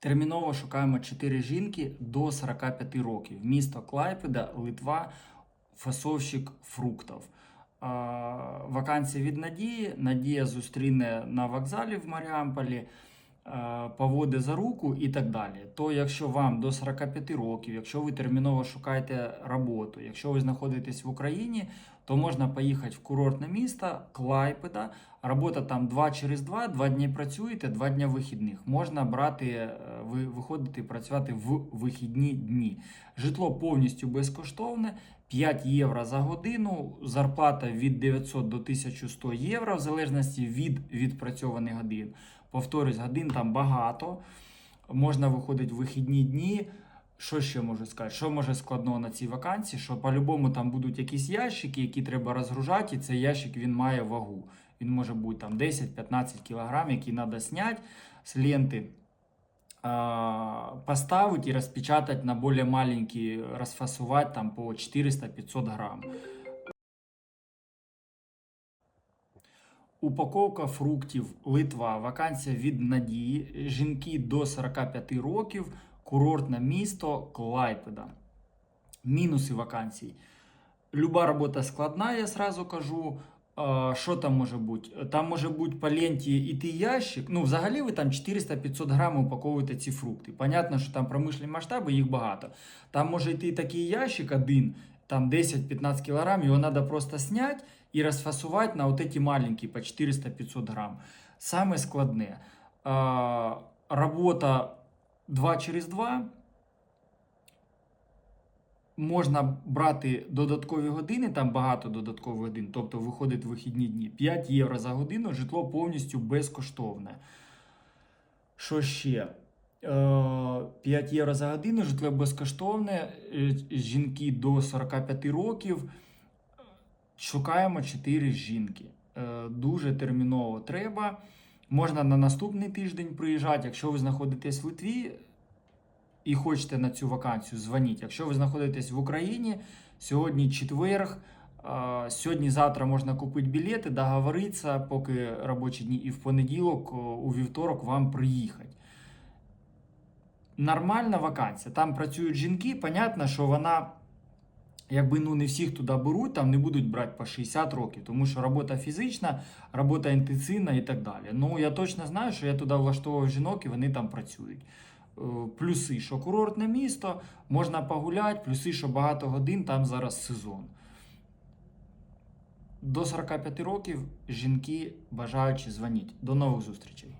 Терміново шукаємо 4 жінки до 45 років. Місто Клайпеда, Литва, фасовщик фруктів. Вакансія від Надії. Надія зустріне на вокзалі в Маріамполі, а, поводить за руку і так далі. То, якщо вам до 45 років, якщо ви терміново шукаєте роботу, якщо ви знаходитесь в Україні, то можна поїхати в курортне місто Клайпеда. Робота там 2 через 2, 2 дні працюєте, 2 дні вихідних. Можна брати, е, ви виходити працювати в вихідні дні. Житло повністю безкоштовне, 5 євро за годину, зарплата від 900 до 1100 євро, в залежності від відпрацьованих годин. Повторюсь, годин там багато. Можна виходити в вихідні дні. Що ще можу сказати? Що може складного на цій вакансії? Що по-любому там будуть якісь ящики, які треба розгружати, і цей ящик він має вагу. Він може бути там 10-15 кг, які треба зняти з ленти, а, поставити і розпечатати на більш маленькі, розфасувати там по 400-500 грам. Упаковка фруктів Литва. Вакансія від Надії. Жінки до 45 років. Курортне місто Клайпеда. Мінуси вакансій. Люба робота складна, я сразу кажу. Що там може бути? Там може бути по ленті іти ящик. Ну, взагалі ви там 400-500 грамів упаковуєте ці фрукти. Понятно, що там промишлені масштаби, їх багато. Там може йти такий ящик один, там 10-15 кг, його треба просто зняти і розфасувати на от эти маленькі по 400-500 грам. Саме складне. А, робота 2 через 2. Можна брати додаткові години, там багато додаткових годин, тобто виходить вихідні дні. 5 євро за годину, житло повністю безкоштовне. Що ще? Е, 5 євро за годину, житло безкоштовне. е, Жінки до 45 років. Шукаємо 4 жінки. Е, Дуже терміново треба. Можна на наступний тиждень приїжджати. Якщо ви знаходитесь в Литві і хочете на цю вакансію, дзвоніть. Якщо ви знаходитесь в Україні, сьогодні четверг. е, Сьогодні-завтра можна купити білети, договоритися, поки робочі дні, і в понеділок, у вівторок вам приїхати. Нормальна вакансія. Там працюють жінки. Понятно, що вона, якби ну не всіх туди беруть, там не будуть брати по 60 років, тому що робота фізична, робота інтенсивна і так далі. Ну я точно знаю, що я туди влаштовував жінок і вони там працюють. Е, Плюси, що курортне місто, можна погуляти, плюси, що багато годин, там зараз сезон. До 45 років жінки бажаючи дзвоніть. До нових зустрічей.